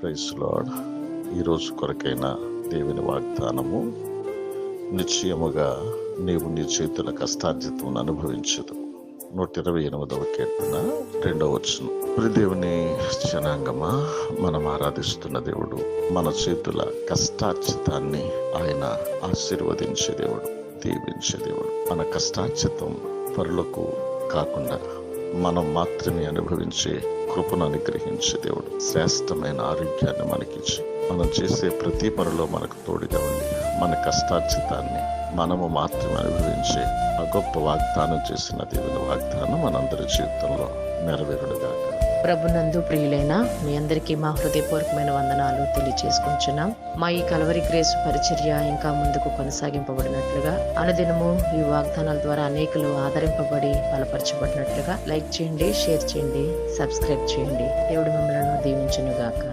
Price lord ఈరోజు కొరకైన దేవుని వాగ్దానము నిశ్చయముగా నీవు నీ చేతుల కష్టార్జితం అనుభవించదు. నూట ఇరవై ఎనిమిదవ కీర్తన రెండవ వచ్చును ప్రి దేవుని జనాంగమా మనం ఆరాధిస్తున్న దేవుడు మన చేతుల కష్టార్జితాన్ని ఆయన ఆశీర్వదించే దేవుడు దీవించే దేవుడు. మన కష్టార్జితం పరులకు కాకుండా మనం మాత్రమే అనుభవించే కృపను అనుగ్రహించే దేవుడు. శ్రేష్టమైన ఆరోగ్యాన్ని మనకిచ్చి మనం చేసే ప్రతి పనిలో మనకు తోడుగా ఉండి మన కష్టార్జితాన్ని మనము మాత్రమే అనుభవించే ఆ గొప్ప వాగ్దానం చేసిన దేవుని వాగ్దానం మనందరి జీవితంలో నెరవేరుడుగాక ప్రభునందు ప్రియులైన మీ అందరికీ మా హృదయపూర్వకమైన వందనాలు తెలియచేసుకుంటున్నాం. మా ఈ కలవరి గ్రేస్ పరిచర్య ఇంకా ముందుకు కొనసాగింపబడినట్లుగా అనుదినము ఈ వాగ్దానాల ద్వారా అనేకులు ఆదరింపబడి బలపరచబడినట్లుగా లైక్ చేయండి షేర్ చేయండి సబ్స్క్రైబ్ చేయండి. దేవుడు మిమ్మల్ని దీవించును గాక